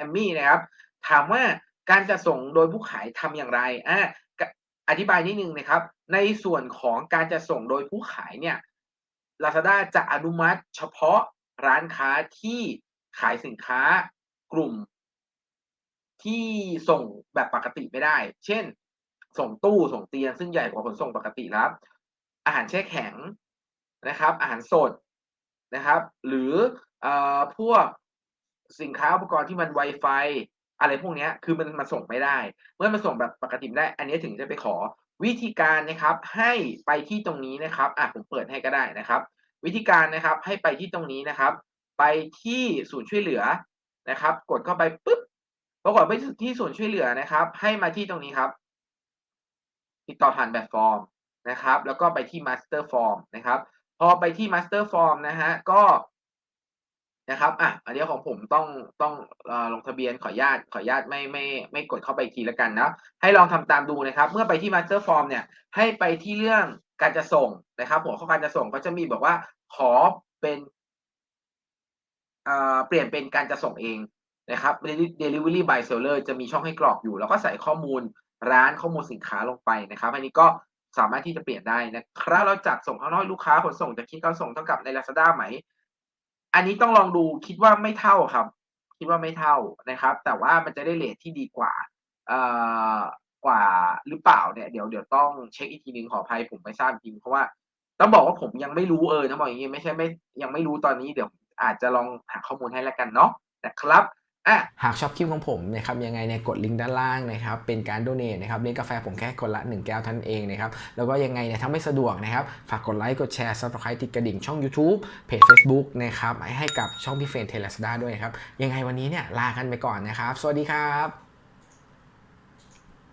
แอมมี่นะครับ ถามว่าการจะส่งโดยผู้ขายทำอย่างไรอะอธิบายนิดนึงนะครับ ในส่วนของการจะส่งโดยผู้ขายเนี่ย Lazada จะอนุมัติเฉพาะร้านค้าที่ขายสินค้ากลุ่ม ที่ส่งแบบปกติไม่ได้ เช่น ส่งตู้ส่งเตียงซึ่งใหญ่กว่าขนส่งปกติแล้วอาหารแช่แข็งนะครับ อาหารสดนะครับ หรือเอ่อพวก สินค้าอุปกรณ์ที่มัน Wi-Fi อะไรพวกนี้คือมันมาส่งไม่ได้ เมื่อมันส่งแบบปกติไม่ได้ อันนี้ถึงจะไปขอวิธีการนะครับ ให้ไปที่ตรงนี้นะครับอะผมเปิดให้ก็ได้นะครับ วิธีการนะครับให้ไปที่ตรงนี้นะครับ ไปที่ศูนย์ช่วยเหลือนะครับ กดเข้าไปปุ๊บปรากฏไปที่ศูนย์ช่วยเหลือนะครับ ให้มาที่ตรงนี้ครับ ติดต่อผ่านแบบฟอร์มนะครับ แล้วก็ไปที่ Master Form นะครับ พอไปที่ Master Form นะฮะก็ นะครับอะอันนี้ของผมต้องต้องอลงทะเบียนขออนุญาตขออนุญาตไม่ไม่ไม่กดเข้าไปอีกทีล้วกันนะให้ลองทำตามดูนะครับ เมื่อไปที่ Master Form เนี่ยให้ไปที่เรื่องการจะส่งนะครับ หัวข้อการจะส่งก็จะมีบอกว่าขอเป็นเอ่อเปลี่ยนเป็นการจะส่งเองนะครับ delivery by seller จะมีช่องให้กรอกอยู่ แล้วก็ใส่ข้อมูลร้านข้อมูลสินค้าลงไปนะครับ อันนี้ก็สามารถที่จะเปลี่ยนได้นะครับเราจัดส่งข้างนอกลูกค้าขนส่งจะคิดการส่งเท่ากับใน Lazada ไหม อันนี้ต้องลองดูคิดว่าไม่เท่าครับ คิดว่าไม่เท่านะครับ แต่ว่ามันจะได้เลทที่ดีกว่าเอ่อกว่าหรือเปล่าเนี่ยเดี๋ยวเดี๋ยวต้องเช็คอีกทีหนึ่งขออภัยผมไม่ทราบจริงเพราะว่าต้องบอกว่าผมยังไม่รู้เออนะบอกอย่างงี้ไม่ใช่ไม่ยังไม่รู้ตอนนี้เดี๋ยวอาจจะลองหาข้อมูลให้แล้วกันเนาะนะครับ อะหากชอบคลิปของผมนะครับยังไงเนี่ยกดลิงก์ด้านล่างนะครับเป็นการโดเนทนะครับเลี้ยงกาแฟผมแค่คนละ 1 แก้วท่านเองนะครับแล้วก็ยังไงเนี่ยถ้าไม่สะดวกนะครับฝากกดไลค์กดแชร์ subscribe ติดกระดิ่งช่อง YouTube เพจ Facebook นะครับให้กับช่องพี่เฟรนเทเลสดาด้วยนะครับยังไงวันนี้เนี่ยลากันไปก่อนนะครับ สวัสดีครับ